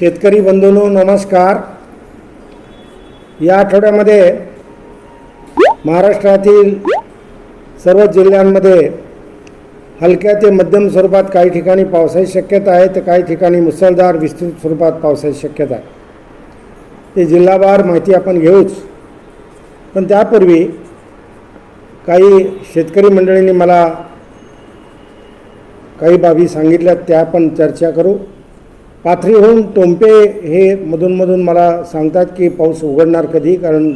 शेतकरी बंधूंनो नमस्कार. या आठवड्यामध्ये महाराष्ट्रातील सर्व जिल्ह्यांमध्ये हलक्या ते मध्यम स्वरूपात काही ठिकाणी पावसाची शक्यता आहे तर काही ठिकाणी मुसळधार विस्तृत स्वरूपात पावसाची शक्यता आहे. ते जिल्हावार माहिती आपण घेऊच. पण त्यापूर्वी काही शेतकरी मंडळींनी मला काही बाबी सांगितल्या त्या पण चर्चा करू. पाथरीहून टोंपे हे मधूनमधून मला सांगतात की पाऊस उघडणार कधी कारण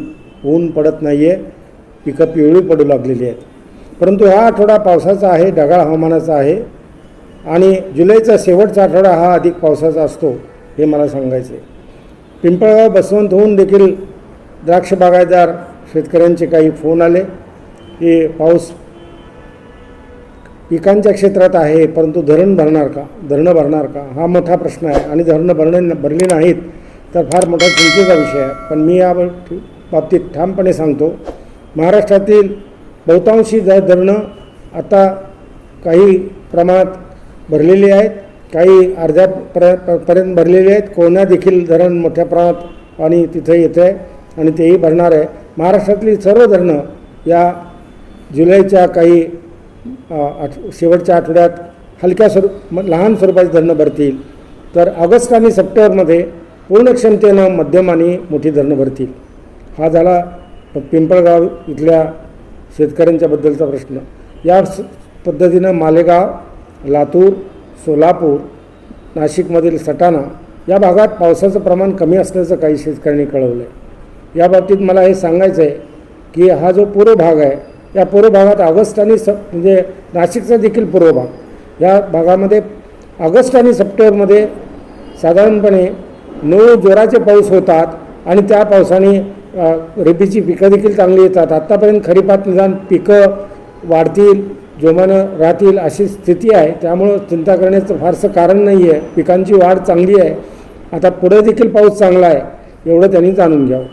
ऊन पडत नाही आहे पिकं पिवळी पडू लागलेली आहेत. परंतु हा आठवडा पावसाचा आहे ढगाळ हवामानाचा आहे. आणि जुलैचा शेवटचा आठवडा हा अधिक पावसाचा असतो हे मला सांगायचे पिंपळगाव बसवंत होऊन देखील द्राक्ष बागायतदार शेतकऱ्यांचे काही फोन आले की पाऊस पिकांच्या क्षेत्रात आहे परंतु धरण भरणार का? धरणं भरणार का? हा मोठा प्रश्न आहे. आणि धरणं भरणे भरली नाहीत तर फार मोठा चिंतेचा विषय आहे. पण मी या बाबतीत ठामपणे सांगतो महाराष्ट्रातील बहुतांशी ज धरणं आता काही प्रमाणात भरलेली आहेत काही अर्ध्या पर्य पर्यंत भरलेली आहेत. कोण्या देखील धरण मोठ्या प्रमाणात पाणी तिथे येतं आहे आणि तेही भरणार आहे. महाराष्ट्रातली सर्व धरणं या जुलैच्या काही आठ शेवटच्या आठवड्यात हलक्या स्वरूप म- लहान स्वरूपाची धरणं भरतील. तर ऑगस्ट आणि सप्टेंबरमध्ये पूर्ण क्षमतेनं मध्यम आणि मोठी धरणं भरतील. हा झाला पिंपळगाव इथल्या शेतकऱ्यांच्याबद्दलचा प्रश्न. या स- पद्धतीनं मालेगाव लातूर सोलापूर नाशिकमधील सटाणा या भागात पावसाचं प्रमाण कमी असल्याचं काही शेतकऱ्यांनी कळवलं आहे या बाबतीत मला हे सांगायचं आहे की हा जो पूर्व भाग आहे या पूर्व भागात ऑगस्ट आणि सप म्हणजे नाशिकचा देखील पूर्व भाग या भागामध्ये ऑगस्ट आणि सप्टेंबरमध्ये साधारणपणे नऊ जोराचे पाऊस होतात आणि त्या पावसाने रेबीची पिकं देखील चांगली येतात. आत्तापर्यंत खरीपात निदान पिकं वाढतील जोमानं राहतील अशी स्थिती आहे. त्यामुळं चिंता करण्याचं फारसं कारण नाही आहे. पिकांची वाढ चांगली आहे. आता पुढे देखील पाऊस चांगला आहे एवढं त्यांनी जाणून घ्यावं.